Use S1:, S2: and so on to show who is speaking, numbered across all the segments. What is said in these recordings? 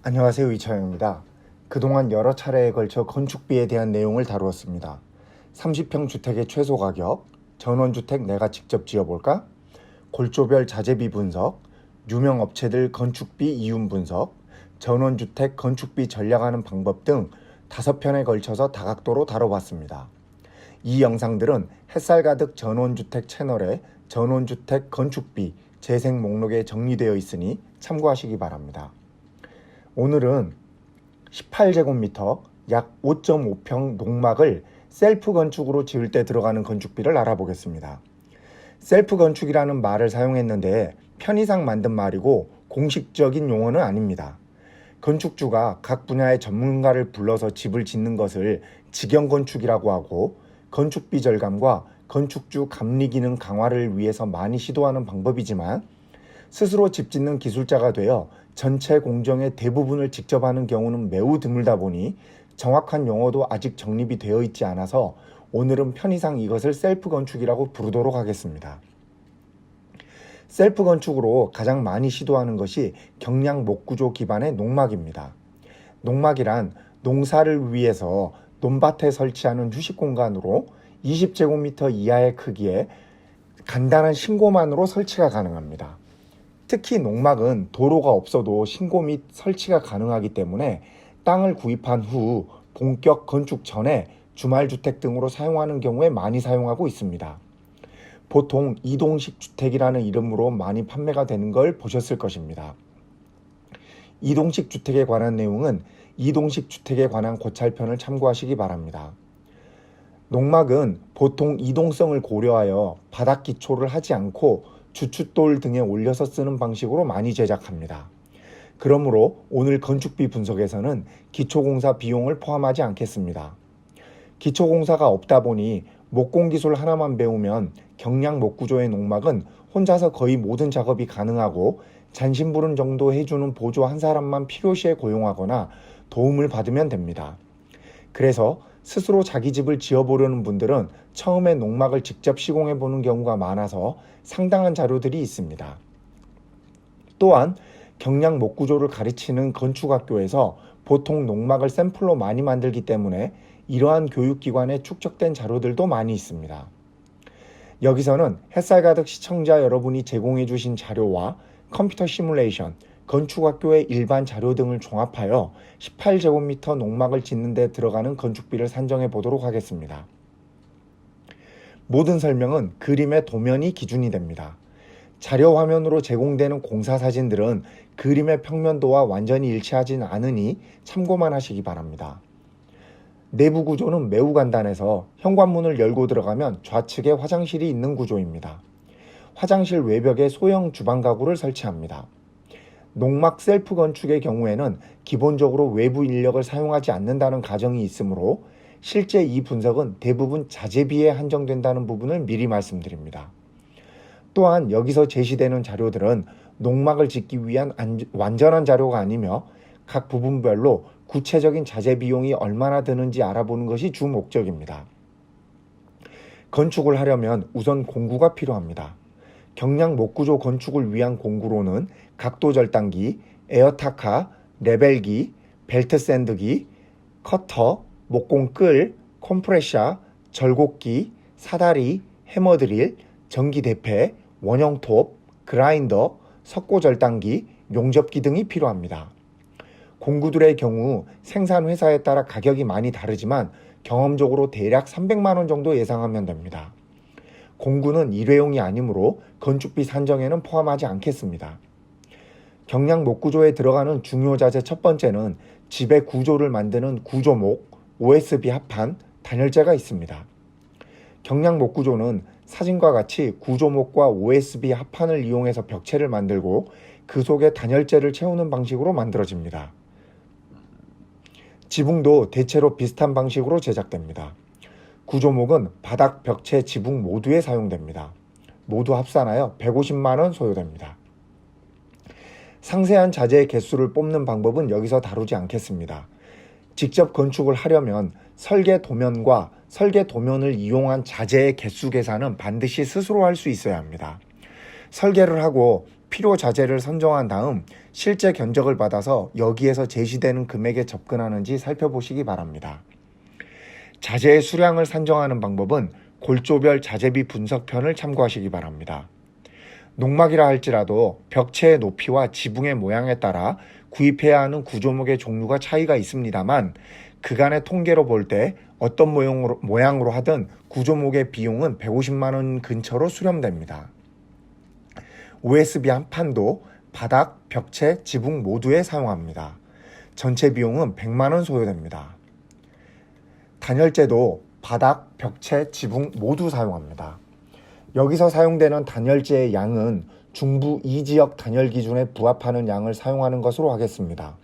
S1: 안녕하세요 이차영입니다. 그동안 여러 차례에 걸쳐 건축비에 대한 내용을 다루었습니다. 30평 주택의 최소 가격, 전원주택 내가 직접 지어볼까? 골조별 자재비 분석, 유명 업체들 건축비 이윤 분석, 전원주택 건축비 전략하는 방법 등 다섯 편에 걸쳐서 다각도로 다뤄봤습니다. 이 영상들은 햇살 가득 전원주택 채널에 전원주택 건축비 재생 목록에 정리되어 있으니 참고하시기 바랍니다. 오늘은 18제곱미터 약 5.5평 농막을 셀프 건축으로 지을 때 들어가는 건축비를 알아보겠습니다. 셀프 건축이라는 말을 사용했는데 편의상 만든 말이고 공식적인 용어는 아닙니다. 건축주가 각 분야의 전문가를 불러서 집을 짓는 것을 직영 건축이라고 하고 건축비 절감과 건축주 감리 기능 강화를 위해서 많이 시도하는 방법이지만 스스로 집 짓는 기술자가 되어 전체 공정의 대부분을 직접 하는 경우는 매우 드물다 보니 정확한 용어도 아직 정립이 되어 있지 않아서 오늘은 편의상 이것을 셀프 건축이라고 부르도록 하겠습니다. 셀프 건축으로 가장 많이 시도하는 것이 경량 목구조 기반의 농막입니다. 농막이란 농사를 위해서 논밭에 설치하는 휴식 공간으로 20제곱미터 이하의 크기에 간단한 신고만으로 설치가 가능합니다. 특히 농막은 도로가 없어도 신고 및 설치가 가능하기 때문에 땅을 구입한 후 본격 건축 전에 주말주택 등으로 사용하는 경우에 많이 사용하고 있습니다. 보통 이동식 주택이라는 이름으로 많이 판매가 되는 걸 보셨을 것입니다. 이동식 주택에 관한 내용은 이동식 주택에 관한 고찰편을 참고하시기 바랍니다. 농막은 보통 이동성을 고려하여 바닥 기초를 하지 않고 주춧돌 등에 올려서 쓰는 방식으로 많이 제작합니다. 그러므로 오늘 건축비 분석에서는 기초공사 비용을 포함하지 않겠습니다. 기초공사가 없다 보니 목공 기술 하나만 배우면 경량 목구조의 농막은 혼자서 거의 모든 작업이 가능하고 잔심부름 정도 해주는 보조 한 사람만 필요시에 고용하거나 도움을 받으면 됩니다. 그래서 스스로 자기 집을 지어보려는 분들은 처음에 농막을 직접 시공해 보는 경우가 많아서 상당한 자료들이 있습니다. 또한 경량 목구조를 가르치는 건축학교에서 보통 농막을 샘플로 많이 만들기 때문에 이러한 교육기관에 축적된 자료들도 많이 있습니다. 여기서는 햇살 가득 시청자 여러분이 제공해 주신 자료와 컴퓨터 시뮬레이션, 건축학교의 일반 자료 등을 종합하여 18제곱미터 농막을 짓는 데 들어가는 건축비를 산정해 보도록 하겠습니다. 모든 설명은 그림의 도면이 기준이 됩니다. 자료 화면으로 제공되는 공사 사진들은 그림의 평면도와 완전히 일치하진 않으니 참고만 하시기 바랍니다. 내부 구조는 매우 간단해서 현관문을 열고 들어가면 좌측에 화장실이 있는 구조입니다. 화장실 외벽에 소형 주방 가구를 설치합니다. 농막 셀프 건축의 경우에는 기본적으로 외부 인력을 사용하지 않는다는 가정이 있으므로 실제 이 분석은 대부분 자재비에 한정된다는 부분을 미리 말씀드립니다. 또한 여기서 제시되는 자료들은 농막을 짓기 위한 완전한 자료가 아니며 각 부분별로 구체적인 자재 비용이 얼마나 드는지 알아보는 것이 주 목적입니다. 건축을 하려면 우선 공구가 필요합니다. 경량 목구조 건축을 위한 공구로는 각도 절단기, 에어타카, 레벨기, 벨트 샌드기, 커터, 목공끌, 컴프레셔, 절곡기, 사다리, 해머드릴, 전기 대패, 원형톱, 그라인더, 석고 절단기, 용접기 등이 필요합니다. 공구들의 경우 생산 회사에 따라 가격이 많이 다르지만 경험적으로 대략 300만 원 정도 예상하면 됩니다. 공구는 일회용이 아니므로 건축비 산정에는 포함하지 않겠습니다. 경량 목구조에 들어가는 중요 자재 첫 번째는 집의 구조를 만드는 구조목, OSB 합판, 단열재가 있습니다. 경량 목구조는 사진과 같이 구조목과 OSB 합판을 이용해서 벽체를 만들고 그 속에 단열재를 채우는 방식으로 만들어집니다. 지붕도 대체로 비슷한 방식으로 제작됩니다. 구조목은 바닥, 벽체, 지붕 모두에 사용됩니다. 모두 합산하여 150만원 소요됩니다. 상세한 자재의 개수를 뽑는 방법은 여기서 다루지 않겠습니다. 직접 건축을 하려면 설계 도면과 설계 도면을 이용한 자재의 개수 계산은 반드시 스스로 할 수 있어야 합니다. 설계를 하고 필요 자재를 선정한 다음 실제 견적을 받아서 여기에서 제시되는 금액에 접근하는지 살펴보시기 바랍니다. 자재의 수량을 산정하는 방법은 골조별 자재비 분석편을 참고하시기 바랍니다. 농막이라 할지라도 벽체의 높이와 지붕의 모양에 따라 구입해야 하는 구조목의 종류가 차이가 있습니다만 그간의 통계로 볼 때 어떤 모양으로, 모양으로 하든 구조목의 비용은 150만 원 근처로 수렴됩니다. OSB 한 판도 바닥, 벽체, 지붕 모두에 사용합니다. 전체 비용은 100만 원 소요됩니다. 단열재도 바닥, 벽체, 지붕 모두 사용합니다. 여기서 사용되는 단열재의 양은 중부 2지역 단열 기준에 부합하는 양을 사용하는 것으로 하겠습니다.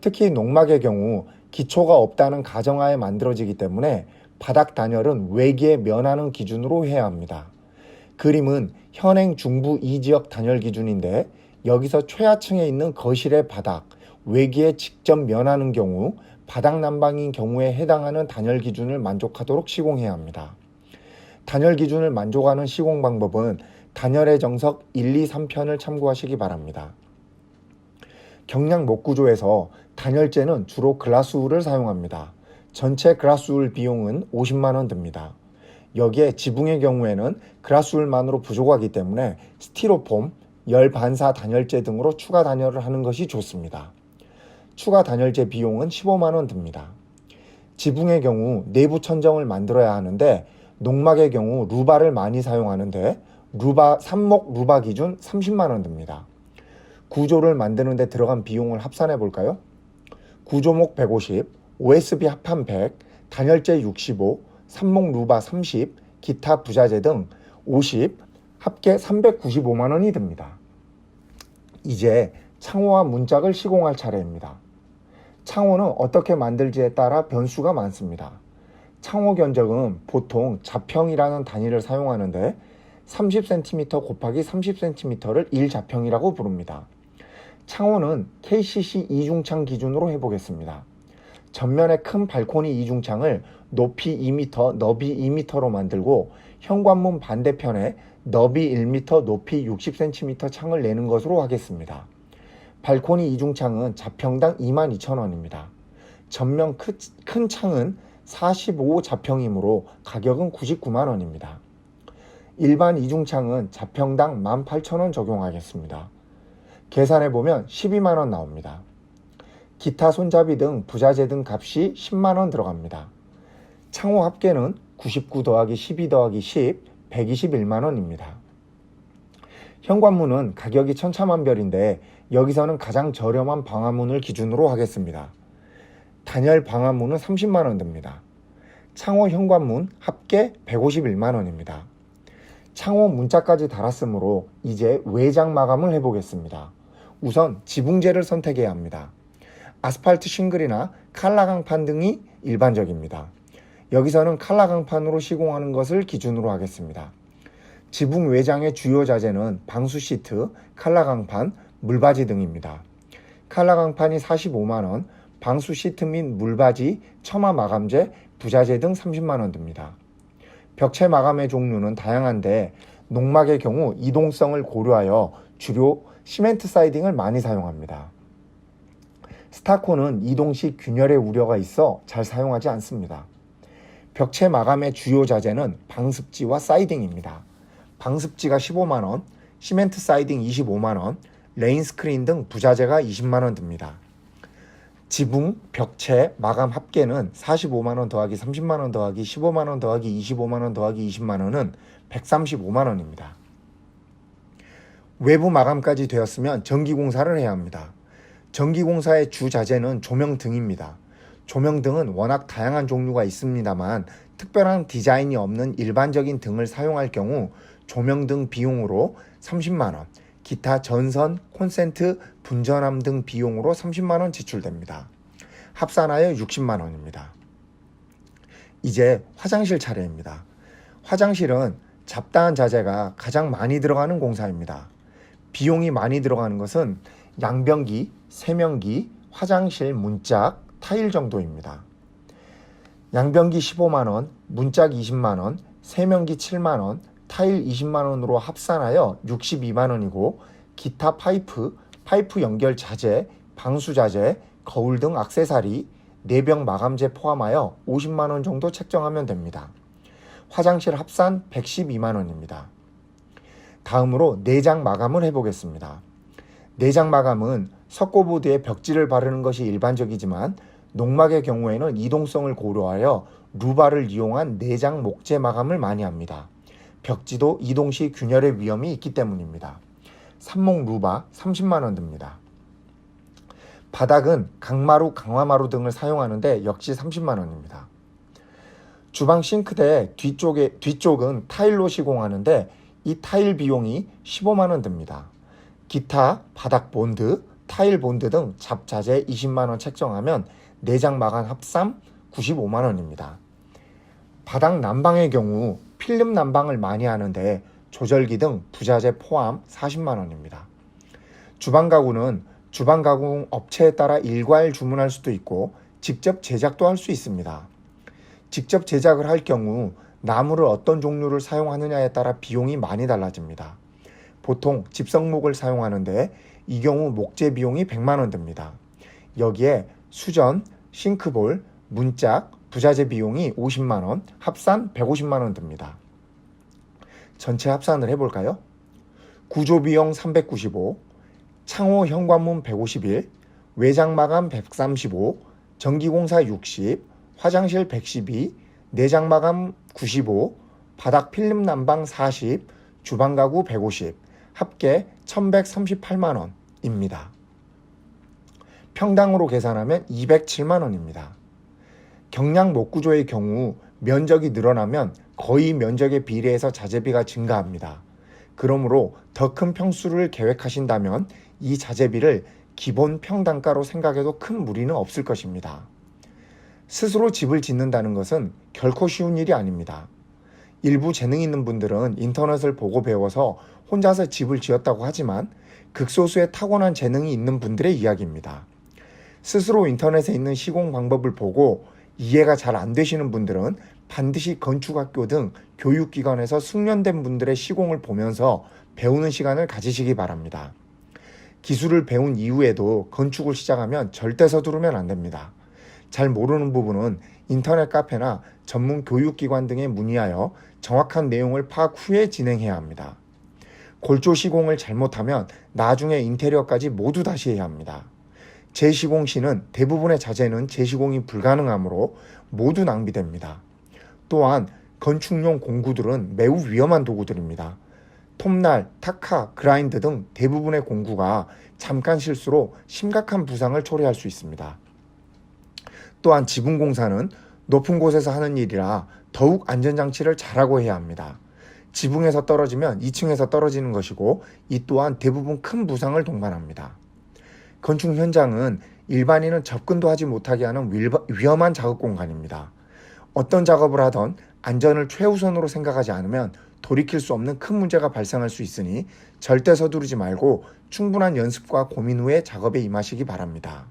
S1: 특히 농막의 경우 기초가 없다는 가정하에 만들어지기 때문에 바닥 단열은 외기에 면하는 기준으로 해야 합니다. 그림은 현행 중부 2지역 단열 기준인데 여기서 최하층에 있는 거실의 바닥, 외기에 직접 면하는 경우 바닥 난방인 경우에 해당하는 단열 기준을 만족하도록 시공해야 합니다. 단열 기준을 만족하는 시공 방법은 단열의 정석 1, 2, 3편을 참고하시기 바랍니다. 경량 목구조에서 단열재는 주로 글라스울을 사용합니다. 전체 글라스울 비용은 50만 원 듭니다. 여기에 지붕의 경우에는 글라스울만으로 부족하기 때문에 스티로폼, 열 반사 단열재 등으로 추가 단열을 하는 것이 좋습니다. 추가 단열재 비용은 15만 원 듭니다. 지붕의 경우 내부 천정을 만들어야 하는데 농막의 경우 루바를 많이 사용하는데 루바 삼목 루바 기준 30만 원 듭니다. 구조를 만드는 데 들어간 비용을 합산해 볼까요? 구조목 150, OSB 합판 100, 단열재 65, 삼목 루바 30, 기타 부자재 등 50, 합계 395만 원이 듭니다. 이제 창호와 문짝을 시공할 차례입니다. 창호는 어떻게 만들지에 따라 변수가 많습니다. 창호 견적은 보통 자평이라는 단위를 사용하는데 30cm 곱하기 30cm를 1자평이라고 부릅니다. 창호는 KCC 이중창 기준으로 해보겠습니다. 전면에 큰 발코니 이중창을 높이 2m, 너비 2m로 만들고 현관문 반대편에 너비 1m, 높이 60cm 창을 내는 것으로 하겠습니다. 발코니 이중창은 자평당 22,000원입니다. 전면 크, 큰 창은 45 자평이므로 가격은 99만 원입니다. 일반 이중창은 자평당 18,000원 적용하겠습니다. 계산해 보면 12만 원 나옵니다. 기타 손잡이 등 부자재 등 값이 10만 원 들어갑니다. 창호 합계는 99 더하기 12 더하기 10, 121만 원입니다. 현관문은 가격이 천차만별인데 여기서는 가장 저렴한 방화문을 기준으로 하겠습니다. 단열 방화문은 30만 원 듭니다. 창호 현관문 합계 151만 원입니다. 창호 문짝까지 달았으므로 이제 외장 마감을 해보겠습니다. 우선 지붕재를 선택해야 합니다. 아스팔트 싱글이나 칼라 강판 등이 일반적입니다. 여기서는 칼라 강판으로 시공하는 것을 기준으로 하겠습니다. 지붕 외장의 주요 자재는 방수 시트, 칼라 강판, 물바지 등입니다. 칼라 강판이 45만원, 방수 시트 및 물바지, 처마 마감재, 부자재 등 30만원 듭니다. 벽체 마감의 종류는 다양한데 농막의 경우 이동성을 고려하여 주로 시멘트 사이딩을 많이 사용합니다. 스타코는 이동 시 균열의 우려가 있어 잘 사용하지 않습니다. 벽체 마감의 주요 자재는 방습지와 사이딩입니다. 방습지가 15만원, 시멘트 사이딩 25만원, 레인 스크린 등 부자재가 20만원 듭니다. 지붕, 벽체, 마감 합계는 45만원 더하기 30만원 더하기 15만원 더하기 25만원 더하기 20만원은 135만원입니다. 외부 마감까지 되었으면 전기공사를 해야 합니다. 전기공사의 주 자재는 조명 등입니다. 조명 등은 워낙 다양한 종류가 있습니다만 특별한 디자인이 없는 일반적인 등을 사용할 경우 조명 등 비용으로 30만원, 기타 전선, 콘센트, 분전함 등 비용으로 30만원 지출됩니다. 합산하여 60만원입니다. 이제 화장실 차례입니다. 화장실은 잡다한 자재가 가장 많이 들어가는 공사입니다. 비용이 많이 들어가는 것은 양변기, 세면기, 화장실 문짝, 타일 정도입니다. 양변기 15만원, 문짝 20만원, 세면기 7만원, 타일 20만원으로 합산하여 62만원이고 기타 파이프, 파이프 연결 자재, 방수 자재, 거울 등 액세서리, 내병 마감재 포함하여 50만 원 정도 책정하면 됩니다. 화장실 합산 112만 원입니다. 다음으로 내장 마감을 해보겠습니다. 내장 마감은 석고보드에 벽지를 바르는 것이 일반적이지만 농막의 경우에는 이동성을 고려하여 루바를 이용한 내장 목재 마감을 많이 합니다. 벽지도 이동 시 균열의 위험이 있기 때문입니다. 삼목 루바 30만 원 듭니다. 바닥은 강마루, 강화마루 등을 사용하는데 역시 30만 원입니다. 주방 싱크대 뒤쪽에 뒤쪽은 타일로 시공하는데 이 타일 비용이 15만 원 듭니다. 기타, 바닥 본드, 타일 본드 등 잡자재 20만 원 책정하면 내장 마감 합산 95만 원입니다. 바닥 난방의 경우 필름 난방을 많이 하는데 조절기 등 부자재 포함 40만 원입니다. 주방 가구는 주방 가구 업체에 따라 일괄 주문할 수도 있고 직접 제작도 할 수 있습니다. 직접 제작을 할 경우 나무를 어떤 종류를 사용하느냐에 따라 비용이 많이 달라집니다. 보통 집성목을 사용하는데 이 경우 목재 비용이 100만 원 듭니다. 여기에 수전, 싱크볼, 문짝, 부자재 비용이 50만 원, 합산 150만 원 듭니다. 전체 합산을 해볼까요? 구조 비용 395, 창호 현관문 151, 외장 마감 135, 전기공사 60, 화장실 112, 내장 마감 95, 바닥 필름 난방 40, 주방 가구 150, 합계 1138만 원입니다. 평당으로 계산하면 207만 원입니다. 경량 목구조의 경우 면적이 늘어나면 거의 면적에 비례해서 자재비가 증가합니다. 그러므로 더 큰 평수를 계획하신다면 이 자재비를 기본 평단가로 생각해도 큰 무리는 없을 것입니다. 스스로 집을 짓는다는 것은 결코 쉬운 일이 아닙니다. 일부 재능 있는 분들은 인터넷을 보고 배워서 혼자서 집을 지었다고 하지만 극소수의 타고난 재능이 있는 분들의 이야기입니다. 스스로 인터넷에 있는 시공 방법을 보고 이해가 잘 안 되시는 분들은 반드시 건축학교 등 교육기관에서 숙련된 분들의 시공을 보면서 배우는 시간을 가지시기 바랍니다. 기술을 배운 이후에도 건축을 시작하면 절대 서두르면 안 됩니다. 잘 모르는 부분은 인터넷 카페나 전문 교육기관 등에 문의하여 정확한 내용을 파악 후에 진행해야 합니다. 골조 시공을 잘못하면 나중에 인테리어까지 모두 다시 해야 합니다. 재시공 시는 대부분의 자재는 재시공이 불가능하므로 모두 낭비됩니다. 또한 건축용 공구들은 매우 위험한 도구들입니다. 톱날, 타카, 그라인드 등 대부분의 공구가 잠깐 실수로 심각한 부상을 초래할 수 있습니다. 또한 지붕 공사는 높은 곳에서 하는 일이라 더욱 안전장치를 잘하고 해야 합니다. 지붕에서 떨어지면 2층에서 떨어지는 것이고 이 또한 대부분 큰 부상을 동반합니다. 건축 현장은 일반인은 접근도 하지 못하게 하는 위험한 작업 공간입니다. 어떤 작업을 하던 안전을 최우선으로 생각하지 않으면 돌이킬 수 없는 큰 문제가 발생할 수 있으니 절대 서두르지 말고 충분한 연습과 고민 후에 작업에 임하시기 바랍니다.